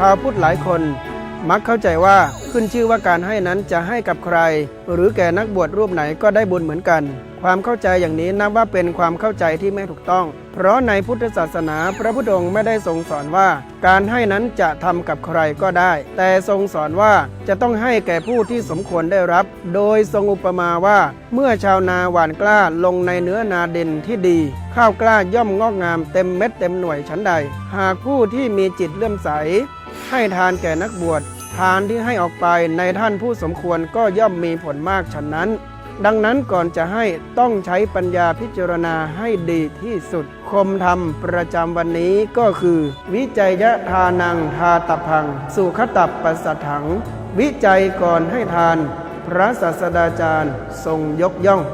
ชาวพุทธหลายคนมักเข้าใจว่าขึ้นชื่อว่าการให้นั้นจะให้กับใคร หรือแก่นักบวชรูปไหนก็ได้บุญเหมือนกัน ความเข้าใจอย่างนี้นับว่าเป็นความเข้าใจที่ไม่ถูกต้อง เพราะในพุทธศาสนาพระพุทธองค์ไม่ได้ทรงสอนว่า การให้นั้นจะทำกับใครก็ได้ แต่ทรงสอนว่าจะต้องให้แก่ผู้ที่สมควรได้รับ โดยทรงอุปมาว่า เมื่อชาวนาหว่านกล้าลงในเนื้อนาเดินที่ดี ข้าวกล้าย่อมงอกงามเต็มเม็ดเต็มหน่วยชั้นใด หากผู้ที่มีจิตเลื่อมใส ให้ทานแก่นักบวชทานที่ให้ออกไปในท่านผู้สมควรก็ย่อมมีผลมากฉะนั้น ดังนั้นก่อนจะให้ต้องใช้ปัญญาพิจารณาให้ดีที่สุด คมธรรมประจำวันนี้ก็คือ วิจัยยะทานังทาตพัง สุขตับปัสสถัง วิจัยก่อนให้ทาน พระศาสดาจารย์ทรงยกย่อง